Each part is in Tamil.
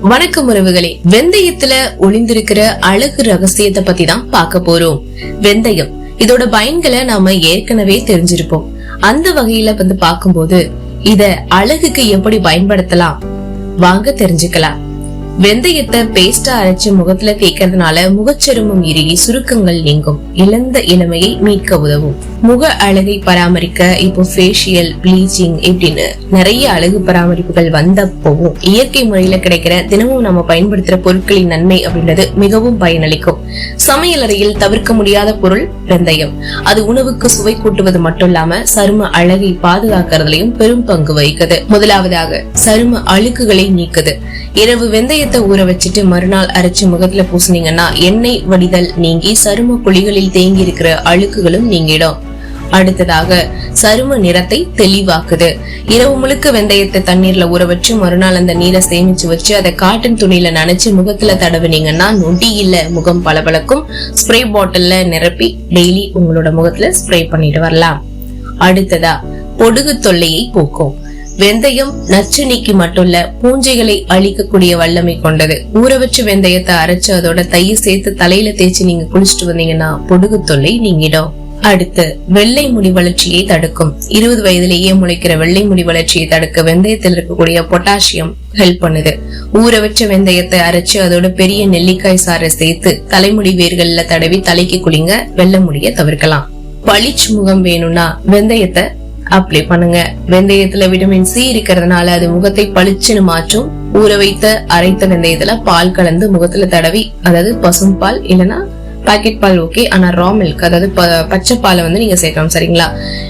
வணக்கம் உறவுகளே. வெந்தயத்துல ஒளிந்திருக்கிற அழகு ரகசியத்தை பத்தி தான் பார்க்க போறோம். வெந்தயம் இதோட பயன்களை நாம ஏற்கனவே தெரிஞ்சிருப்போம். அந்த வகையில வந்து பார்க்கும்போது இத அழகுக்கு எப்படி பயன்படுத்தலாம்? வாங்க தெரிஞ்சுக்கலாம். வெந்தயத்தை பேஸ்டா அரைச்சு முகத்துல தேய்க்கிறதுனால முகச்சருமம் இறுகி சுருக்கங்கள் நீங்கும். இழந்த இளமையை மீட்க உதவும். முக அழகை பராமரிக்க இப்போ ஃபேஷியல் ப்ளீச்சிங் இப்படின்னு நிறைய அழகு பராமரிப்புகள் வந்தப்பவும் இயற்கை முறையில கிடைக்கிற தினமும் நம்ம பயன்படுத்துற பொருட்களின் நன்மை அப்படின்றது மிகவும் பயனளிக்கும். சமையல் அறையில் தவிர்க்க முடியாத பொருள் வெந்தயம். அது உணவுக்கு சுவை கூட்டுவது மட்டும் இல்லாம சரும அழகை பாதுகாக்கிறதுலயும் பெரும் பங்கு வகிக்குது. முதலாவதாக சரும அழுக்குகளை நீக்குது. இரவு வெந்தயத்தை ஊற வச்சுட்டு மறுநாள் அரைச்சு முகத்துல பூசினீங்கன்னா எண்ணெய் வடிதல் நீங்கி சரும குழிகளில் தேங்கி இருக்கிற அழுக்குகளும் நீங்கிடும். அடுத்ததாக சரும நிறத்தை தெளிவாக்குது. இரவு முழுக்க வெந்தயத்தை தண்ணீர்ல ஊற வச்சு மறுநாள் அந்த நீரை சேமிச்சு வச்சு அதை காட்டன் துணியில நனைச்சு முகத்துல தடவுனீங்கன்னா நொடி இல்ல முகம் பளபளக்கும். ஸ்ப்ரே பாட்டில்ல நிரப்பி டெய்லி உங்களோட முகத்துல ஸ்ப்ரே பண்ணிட்டு வரலாம். அடுத்ததா பொடுகு தொல்லையை போக்கும். வெந்தயம் நச்சு நீக்கி மட்டும் பூஞ்சைகளை அழிக்கக்கூடிய வல்லமை கொண்டது. ஊற வச்சு வெந்தயத்தை அரைச்சு அதோட தயிர் சேர்த்து தலையில தேய்ச்சி நீங்க குளிச்சுட்டு வந்தீங்கன்னா பொடுகு தொல்லை நீங்கிடும். அடுத்து வெள்ளை முடி வளர்ச்சியை தடுக்கும். இருபது வயதிலேயே முளைக்கிற வெள்ளை முடி வளர்ச்சியை தடுக்க வெந்தயத்தில் இருக்கக்கூடிய பொட்டாசியம் ஹெல்ப் பண்ணுது. ஊற வச்ச வெந்தயத்தை அரைச்சு அதோட பெரிய நெல்லிக்காய் சாறை சேர்த்து தலைமுடி வேர்கள்ல தடவி தலைக்கு குளிங்க வெள்ளை முடிய தவிர்க்கலாம். பளிச்சு முகம் வேணும்னா வெந்தயத்தை அப்ளை பண்ணுங்க. வெந்தயத்துல விட்டமின் சி இருக்கிறதுனால அது முகத்தை பளிச்சுன்னு மாற்றும். ஊற வைத்த அரைத்த வெந்தயத்துல பால் கலந்து முகத்துல தடவி அதாவது பசும் பால் இல்லனா பாக்கெட் பால் ஓகே ஆனா ரா மில்க் அதாவது ப- பச்சை பாலை வந்து நீங்க சேர்க்கலாம் சரிங்களா?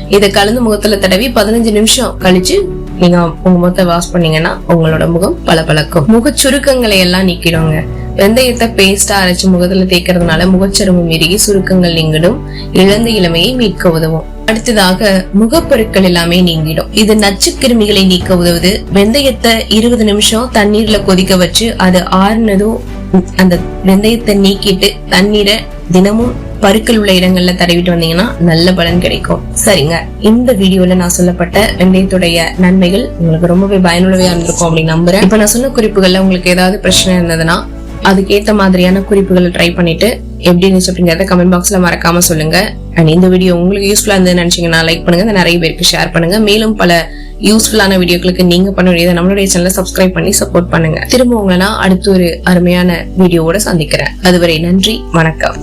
இதை கலந்து முகத்துல தடவி பதினஞ்சு நிமிஷம் கழிச்சு நீங்க உங்க முகத்தை வாஷ் பண்ணீங்கன்னா உங்களோட முகம் பளபளக்கும். முக சுருக்கங்களை எல்லாம் நீக்கிடுங்க. வெந்தயத்தை பேஸ்டா அரைச்சு முகத்துல தேய்க்கிறதுனால முகச்சருமம் இறுகி சுருக்கங்கள் நீங்கிடும். இழந்த இளமையை மீட்க உதவும். அடுத்ததாக முகப்பொருட்கள் எல்லாமே நீங்கிடும். இது நச்சு கிருமிகளை நீக்க உதவுது. வெந்தயத்தை இருபது நிமிஷம் தண்ணீர்ல கொதிக்க வச்சு அது ஆறுனதும் அந்த வெந்தயத்தை நீக்கிட்டு தண்ணீரை தினமும் பருக்கள் உள்ள இடங்கள்ல தடவிட்டு வந்தீங்கன்னா நல்ல பலன் கிடைக்கும். சரிங்க. இந்த வீடியோல நான் சொல்லப்பட்ட வெந்தயத்துடைய நன்மைகள் உங்களுக்கு ரொம்பவே பயனுள்ளவையா இருந்திருக்கும் அப்படின்னு நம்புறேன். இப்ப நான் சொன்ன குறிப்புகள்ல உங்களுக்கு ஏதாவது பிரச்சனை இருந்ததுன்னா அதுக்கேற்ற மாதிரியான குறிப்புகளை ட்ரை பண்ணிட்டு எப்படி இருந்துச்சு அப்படிங்கறத கமெண்ட் பாக்ஸ்ல மறக்காம சொல்லுங்க. அண்ட் இந்த வீடியோ உங்களுக்கு யூஸ்ஃபுல்லா இருந்து நினைச்சீங்கன்னா லைக் பண்ணுங்க. நிறைய பேருக்கு ஷேர் பண்ணுங்க. மேலும் பல யூஸ்ஃபுல்லான வீடியோக்களுக்கு நீங்க பண்ண வேண்டியதை நம்மளுடைய சேனலை சப்ஸ்கிரைப் பண்ணி சப்போர்ட் பண்ணுங்க. திரும்ப உங்களை நான் அடுத்த ஒரு அருமையான வீடியோவோட சந்திக்கிறேன். அதுவரை நன்றி. வணக்கம்.